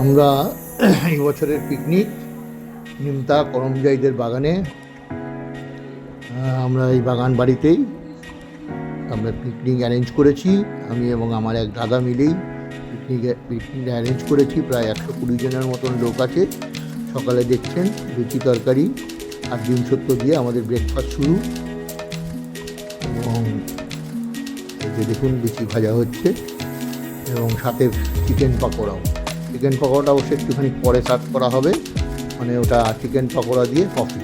আমরা এই বছরের পিকনিক নিমতা করমজাইদের বাগানে আমরা এই বাগান বাড়িতেই আমরা পিকনিক অ্যারেঞ্জ করেছি, আমি এবং আমার এক দাদা মিলেই পিকনিক পিকনিক অ্যারেঞ্জ করেছি, প্রায় একশো কুড়ি জনের মতন লোক আছে, সকালে দেখছেন লুচি তরকারি আর ডিম সত্য দিয়ে আমাদের ব্রেকফাস্ট শুরু। এবং দেখুন লুচি ভাজা হচ্ছে, এবং সাথে চিকেন পকোড়াও। চিকেন পকোড়াটা অবশ্যই একটুখানি পরে সার্ভ করা হবে। মানে ওটা চিকেন পকোড়া দিয়ে কফি।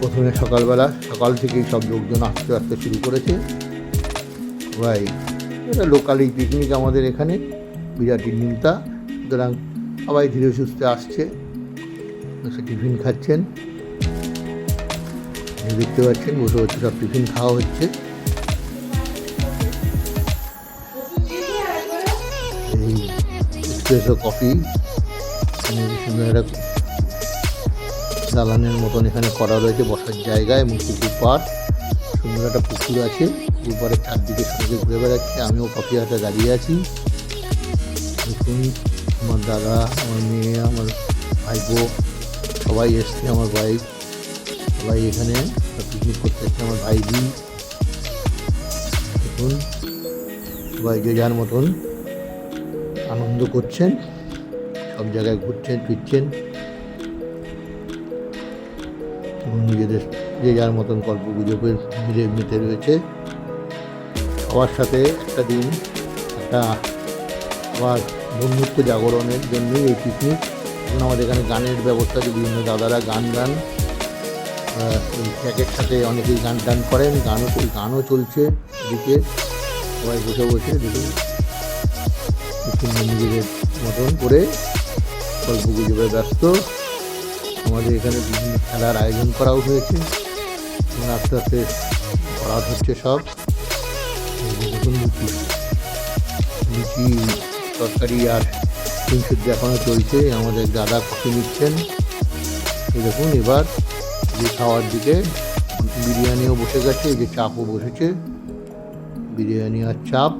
প্রথমে সকালবেলা, সকাল থেকেই সব লোকজন আসতে আসতে শুরু করেছে। ভাই এটা লোকালি পিকনিক আমাদের এখানে, বিরাট নিমতা। সুতরাং সবাই ধীরে সুস্থে আসছে। টিফিন খাচ্ছেন। এই দেখতে পাচ্ছেন, বসে বসে সব টিফিন খাওয়া হচ্ছে। এক্সপ্রেসো কফি সুন্দর একটা দালানের মতন এখানে করা রয়েছে বসার জায়গা এবং পুকুর পাড় সুন্দর একটা পুকুর আছে। পুকুর পাড়ের চারদিকে সঙ্গে ঘুরে বেড়াচ্ছে। আমিও কফি হাতে দাঁড়িয়ে আছি। দেখুন, আমার দাদা, আমার মেয়ে, আমার ভাইপো সবাই এসছে আমার ওয়াইফ সবাই এখানে পিকনিক করতে এসছে আমার ভাইজি। দেখুন, সবাই যে যার মতন। আনন্দ করছেন, সব জায়গায় ঘুরছেন, ফিরছেন। নিজেদের যে যার মতন গল্প গুজবের মিলে মিতে রয়েছে। সবার সাথে একটা দিন, একটা আবার বন্ধুত্ব জাগরণের জন্যই এই পিকনিক আমাদের এখানে গানের ব্যবস্থা আছে, বিভিন্ন দাদারা গান গান প্যাকের সাথে অনেকেই গান টান করেন, গানও গানও চলছে এদিকে। সবাই বসে বসে দেখুন। নিজেদের মতন করে গল্প গুজবে ব্যস্ত। আমাদের এখানে বিভিন্ন খেলার আয়োজন করাও হয়েছে। এবং আস্তে আস্তে করা হচ্ছে সব। দেখুন লুচি। লুচি, তরকারি আর ডিম এখনও চলছে। আমাদের দাদা কফি নিচ্ছেন। দেখুন, এবার যে খাওয়ার দিকে বিরিয়ানিও বসে গেছে যে চাপও বসেছে। বিরিয়ানি আর চাপ।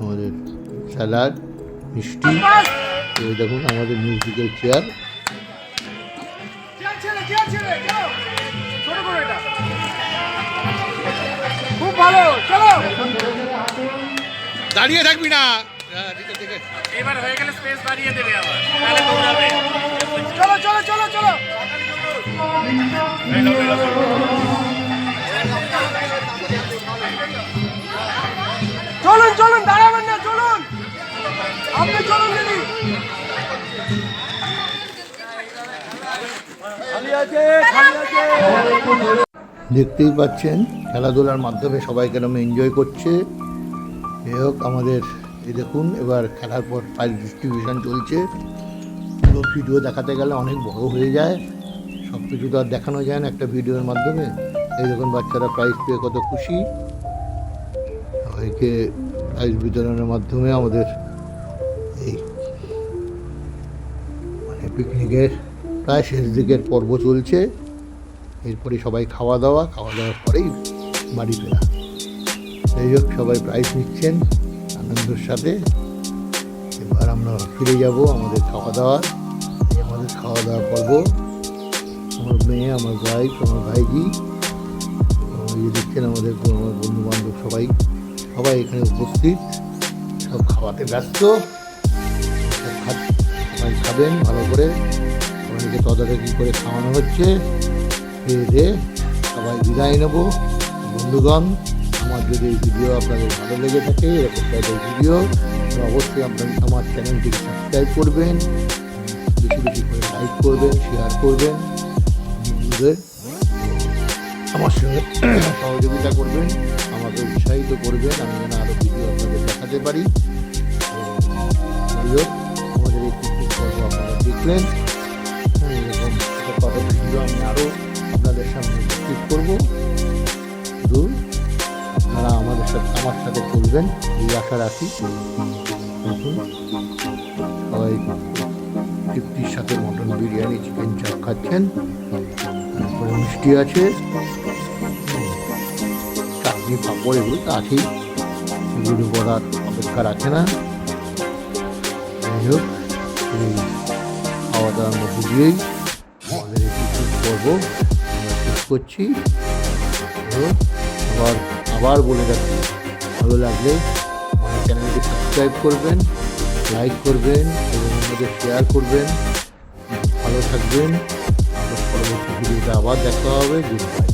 আমাদের স্যালাড মিষ্টি। এই দেখুন আমাদের মিউজিক্যাল চেয়ার। খুব ভালো চলো! দাঁড়িয়ে থাকবি না। এবার হয়ে গেলে স্পেস বাড়িয়ে দেবে আবার। তাহলে দৌড়াবে চলো চলো চলো চলো! দেখতেই পাচ্ছেন, খেলাধুলার মাধ্যমে সবাই কেরম এনজয় করছে। যাই হোক, আমাদের এই দেখুন, এবার খেলার পর প্রাইজ ডিস্ট্রিবিউশন চলছে। পুরো ভিডিও দেখাতে গেলে অনেক বড় হয়ে যায়। সব কিছু তো আর দেখানো যায় না একটা ভিডিওর মাধ্যমে। এই দেখুন, বাচ্চারা প্রাইজ পেয়ে কত খুশি। সবাইকে প্রাইজ বিতরণের মাধ্যমে আমাদের পিকনিকের প্রায় শেষ দিকের পর্ব চলছে। এরপরে সবাই খাওয়া দাওয়া, খাওয়া দাওয়ার পরেই বাড়ি ফেরা। যাই হোক, সবাই প্রাইজ নিচ্ছেন আনন্দের সাথে। এবার আমরা ফিরে যাব আমাদের খাওয়া দাওয়া আমাদের খাওয়া দাওয়া পর্ব। আমার মেয়ে, আমার ভাই আমার ভাইজি। এবং এই যে দেখছেন আমাদের আমার বন্ধু বান্ধব সবাই। সবাই এখানে উপস্থিত। সব খাওয়াতে ব্যস্ত। সবাই খাবেন, ভালো করে। সবাইকে তদারকি করে খাওয়ানো হচ্ছে। খেয়ে দিয়ে সবাই বিদায় নেব। বন্ধুগণ, আমার যদি এই ভিডিও আপনাদের ভালো লেগে থাকে, এরকম টাইপের ভিডিও অবশ্যই আপনার আমার চ্যানেলটিকে সাবস্ক্রাইব করবেন, বেশি বেশি করে লাইক করবেন শেয়ার করবেন। বন্ধুদের আমার সঙ্গে সহযোগিতা করবেন, আমাকে উৎসাহিত করবেন। আমি যেন আরও ভিডিও আপনাদের দেখাতে পারি। এরকম ভিডিও আমি আরও আপনাদের সামনে উপস্থিত করব। শুধু আপনারা আমাদের সাথে, আমার সাথে চলবেন এই আশা রাখি। সবাই তৃপ্তির সাথে মটন বিরিয়ানি চিকেন চাপ খাচ্ছেন। মিষ্টি আছে। চাটনি পাঁপড় এগুলো তো আছেই। এগুলো করার অপেক্ষা রাখে না। যাই হোক খাওয়া দাওয়ার মধ্যে দিয়েই আমাদের একটি পর্ব আমরা শেষ করছি। আবার আবার বলে রাখি, ভালো লাগলে আমাদের চ্যানেলকে সাবস্ক্রাইব করবেন, লাইক করবেন এবং আমাদের শেয়ার করবেন। ভালো থাকবেন। পরবর্তী ভিডিওতে আবার দেখা হবে। Good bye.